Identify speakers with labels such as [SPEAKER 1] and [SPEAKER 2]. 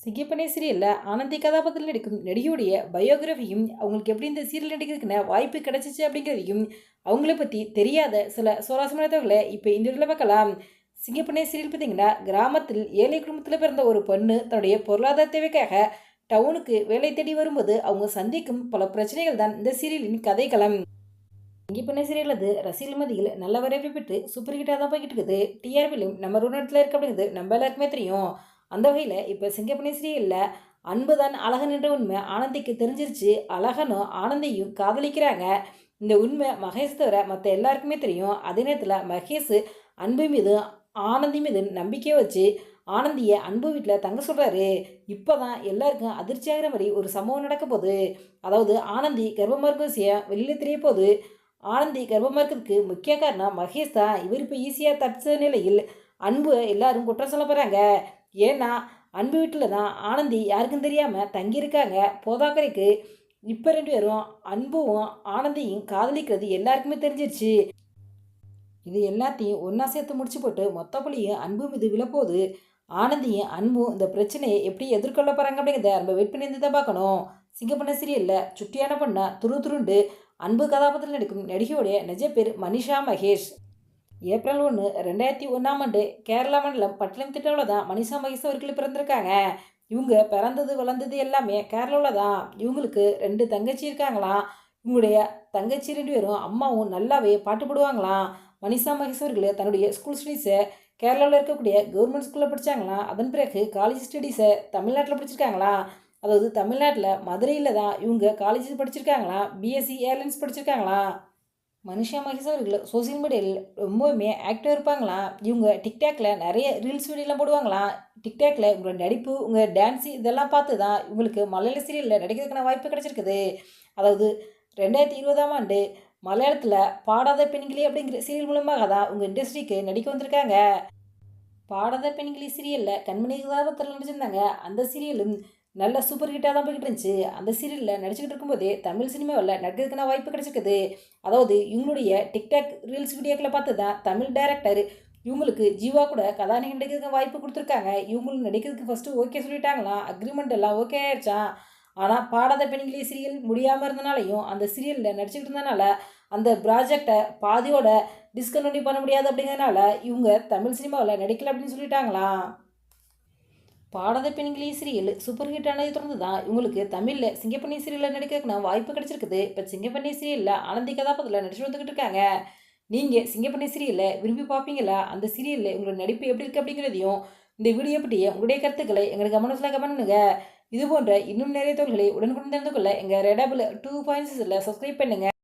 [SPEAKER 1] சிங்கப்பனே சீரியலில் ஆனந்தி கதாபாத்திரத்தில் நடிக்கும் நடிகையுடைய பயோகிராஃபியும் அவங்களுக்கு எப்படி இந்த சீரியல் நடிக்கிறதுக்குன்னு வாய்ப்பு கிடைச்சிச்சு அப்படிங்கிறதையும் அவங்கள பற்றி தெரியாத சில சுவாரஸ்யமான தகவலை இப்போ இந்த வீடியோவில் பார்க்கலாம். சிங்கப்பனே சீரியல் பார்த்தீங்கன்னா கிராமத்தில் ஏழை குடும்பத்தில் பிறந்த ஒரு பொண்ணு தன்னுடைய பொருளாதார தேவைக்காக டவுனுக்கு வேலை தேடி வரும்போது அவங்க சந்திக்கும் பல பிரச்சனைகள் தான் இந்த சீரியலின் கதைக்களம். சிங்கப்பண்ண சீரியலது ரசிகல் மதியில் நல்ல வரவேற்பு பெற்று சூப்பர் ஹிட்டாக தான் போய்கிட்டு இருக்குது. டிஆர்பிலும் நம்ம ஒரு இடத்துல இருக்க அப்படிங்கிறது நம்ம எல்லாருக்குமே தெரியும். அந்த வகையில் இப்போ சிங்கப்பனேஸ்ரீ இல்லை அன்பு தான் அழகன் என்ற உண்மை ஆனந்திக்கு தெரிஞ்சிருச்சு. அழகனும் ஆனந்தியும் காதலிக்கிறாங்க. இந்த உண்மை மகேஷ் தவிர மற்ற எல்லாருக்குமே தெரியும். அதே நேரத்தில் மகேஷ் அன்பு மீது ஆனந்தி மீது நம்பிக்கை வச்சு ஆனந்தியை அன்பு வீட்டில் தங்க சொல்கிறாரு இப்போ தான் எல்லாருக்கும் அதிர்ச்சியாகிற மாதிரி ஒரு சம்பவம் நடக்க போகுது. அதாவது ஆனந்தி கர்ப்பமாக இருக்க விஷயம் வெளியில் தெரிய போகுது. ஆனந்தி கர்ப்பமாக இருக்கிறதுக்கு முக்கிய காரணம் மகேஷ் தான். இவர் இப்போ ஈஸியாக தப்பிச்ச நிலையில் அன்பு எல்லாரும் குற்றம் சொல்ல போகிறாங்க ஏன்னா அன்பு வீட்டில் தான் ஆனந்தி யாருக்கும் தெரியாமல் தங்கியிருக்காங்க. போதாக்கரைக்கு இப்போ ரெண்டு பேரும் அன்பும் ஆனந்தியும் காதலிக்கிறது எல்லாருக்குமே தெரிஞ்சிருச்சு. இது எல்லாத்தையும் ஒன்றா சேர்த்து முடிச்சு போட்டு மொத்த புள்ளியும் அன்பு மீது விழப்போகுது ஆனந்தியும் அன்பும் இந்த பிரச்சனையை எப்படி எதிர்கொள்ள போகிறாங்க அப்படிங்கிறத நம்ம வெயிட் பண்ணி இருந்து தான் பார்க்கணும். சிங்கப்பண்ண சீரியலில் சுட்டியான பொண்ணா துரு துருண்டு அன்பு கதாபாத்திரத்தில் நடிக்கும் நடிகையுடைய நிஜ பேர் மனிஷா மகேஷ். ஏப்ரல் ஒன்று ரெண்டாயிரத்தி ஒன்றாம் ஆண்டு கேரளா மண்டலம் பட்டணம் திட்டவில் தான் மனிஷா மகேஷ் அவர்கள் பிறந்திருக்காங்க. இவங்க பிறந்தது வளர்ந்தது எல்லாமே கேரளாவில் தான் இவங்களுக்கு ரெண்டு தங்கச்சி இருக்காங்களாம். இவங்களுடைய தங்கச்சி ரெண்டு பேரும் அம்மாவும் நல்லாவே பாட்டு போடுவாங்களாம். மனிஷா மகேஷ் அவர்கள் தன்னுடைய ஸ்கூல் ஸ்டடீஸை கேரளாவில் இருக்கக்கூடிய கவர்மெண்ட் ஸ்கூலில் படித்தாங்களாம் அதன் பிறகு காலேஜ் ஸ்டடீஸை தமிழ்நாட்டில் படிச்சிருக்காங்களா அதாவது தமிழ்நாட்டில் மதுரையில் தான் இவங்க காலேஜ் படிச்சிருக்காங்களா பிஎஸ்சி ஏர்லைன்ஸ் படிச்சிருக்காங்களா மனுஷா மகேஷ் சோசியல் மீடியாவில் ரொம்பவுமே ஆக்டிவாக இருப்பாங்களாம் இவங்க டிக்டாக்ல நிறைய ரீல்ஸ் வீடியோலாம் போடுவாங்களாம் டிக்டாக்ல உங்களோட நடிப்பு உங்கள் டான்ஸு இதெல்லாம் பார்த்து தான் இவங்களுக்கு மலையாள சீரியலில் நடிக்கிறதுக்கான வாய்ப்பு கிடச்சிருக்குது. அதாவது ரெண்டாயிரத்தி இருபதாம் ஆண்டு மலையாளத்தில் பாடாத பெண்களே அப்படிங்கிற சீரியல் மூலமாக தான் உங்கள் இண்டஸ்ட்ரிக்கு நடிக்க வந்திருக்காங்க. பாடாத பெண்களி சீரியலில் கண்மணி கதாபாத்திரம் நடிச்சிருந்தாங்க. அந்த சீரியலும் நல்ல சூப்பர் ஹிட்டாக தான் போய்கிட்டு இருந்துச்சு. அந்த சீரியலில் நடிச்சுக்கிட்டு இருக்கும்போதே தமிழ் சினிமாவில் நடிக்கிறதுக்கான வாய்ப்பு கிடைச்சிருக்குது. அதாவது இவங்களுடைய டிக்டாக் ரீல்ஸ் வீடியோக்களை பார்த்து தான் தமிழ் டைரக்டர் இவங்களுக்கு ஜீவா கூட கதாநாயகன் நடிக்கிறதுக்கு வாய்ப்பு கொடுத்துருக்காங்க. இவங்களும் நடிக்கிறதுக்கு ஃபஸ்ட்டு ஓகே சொல்லிட்டாங்களாம். அக்ரிமெண்ட் எல்லாம் ஓகே ஆயிடுச்சான் ஆனால் பாடாத பெண்களே சீரியல் முடியாமல் இருந்தனாலையும் அந்த சீரியலில் நடிச்சுக்கிட்டு இருந்தனால அந்த ப்ராஜெக்டை பாதியோட டிஸ்கண்டினியூ பண்ண முடியாது அப்படிங்கிறதுனால இவங்க தமிழ் சினிமாவில் நடிக்கல அப்படின்னு சொல்லிட்டாங்களாம். பாடாத பெண்களே சீரியல் சூப்பர் ஹிட் ஆனதை தொடர்ந்து தான் இவங்களுக்கு தமிழில் சிங்கப்பண்ணி சீரியலில் நடிக்கிறதுக்கு வாய்ப்பு கிடைச்சிருக்குது. இப்போ சிங்கப்பண்ணி சீரியலில் ஆனந்தி கதாபாத்திரத்தில் நடிச்சு வந்துக்கிட்டு இருக்காங்க. நீங்கள் சிங்கப்பண்ணி சீரியலில் விரும்பி பார்ப்பீங்களா? அந்த சீரியலில் உங்களோட நடிப்பு எப்படி இருக்குது அப்படிங்கிறதையும் இந்த வீடியோ பற்றிய உங்களுடைய கருத்துக்களை எங்களுக்கு கவனத்தில் கவனிங்க இது போன்ற இன்னும் நிறைய தொழில்களை உடனுக்குடன் தெரிந்து கொள்ள எங்கள் ரெடபிள் டூ பாயிண்ட்ஸில் சப்ஸ்கிரைப் பண்ணுங்கள்